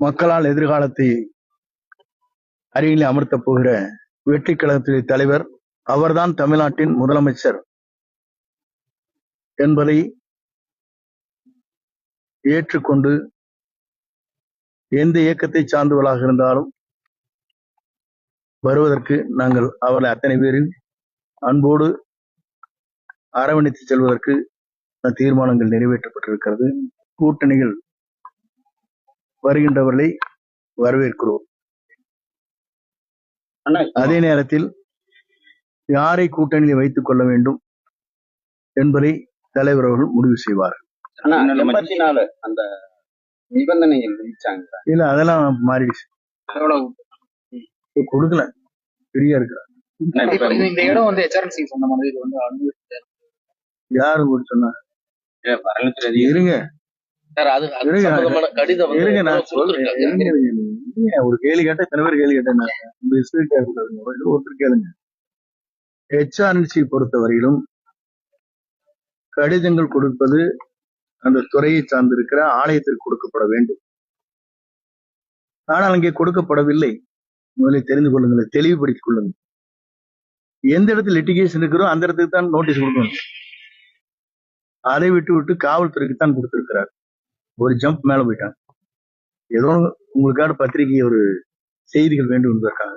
மக்களால் எதிர்காலத்தை அருகில் அமர்த்தப் போகிற வெற்றி கழகத்தின் தலைவர் அவர்தான் தமிழ்நாட்டின் முதலமைச்சர் என்பதை ஏற்றுக்கொண்டு எந்த இயக்கத்தை சார்ந்தவர்களாக இருந்தாலும் வருவதற்கு நாங்கள் அவர்களை அத்தனை பேரில் அன்போடு அரவணைத்து செல்வதற்கு தீர்மானங்கள் நிறைவேற்றப்பட்டிருக்கிறது. கூட்டணிகள் வருகின்றவர்களை வரவேற்கிறோம். அதே நேரத்தில் யாரை கூட்டணியில் வைத்துக் கொள்ள வேண்டும் என்பதை தலைவர் அவர்கள் முடிவு செய்வார். அந்த நிபந்தனைகள் விதிச்சாங்க இல்ல அதெல்லாம் மாறிடுச்சு. கொடுக்கல. ஃப்ரீயா இருக்கிறார் இந்த- இடம் வந்து ஹெச்ஆர்என்சி சொந்தமானது இது வந்து யாரு சொன்னா அதிகாரி. இருங்க. சார் அது. சம்பந்தமான கடிதம். ஒரு கேள்வி கேட்டா இத்தனை பேர் கேள்வி கேட்டேன் ஒருத்தர் கேளுங்க. ஹெச்ஆர்என்சி பொறுத்தவரையிலும் கடிதங்கள் கொடுப்பது அந்த துறையை சார்ந்திருக்கிற ஆலயத்திற்கு கொடுக்கப்பட வேண்டும். ஆனால் அங்கே கொடுக்கப்படவில்லை. முதலில் தெரிந்து கொள்ளுங்கள் தெளிவுபடுத்திக் கொள்ளுங்கள். எந்த இடத்துல லிட்டிகேஷன் இருக்கிறோ அந்த இடத்துக்கு தான் நோட்டீஸ் கொடுக்கணும். அதை விட்டு விட்டு காவல்துறைக்கு தான் கொடுத்திருக்கிறார். ஒரு ஜம்ப் மேல போயிட்டாங்க. ஏதோ உங்களுக்கான பத்திரிகை ஒரு செய்திகள் வேண்டும் என்பதற்காக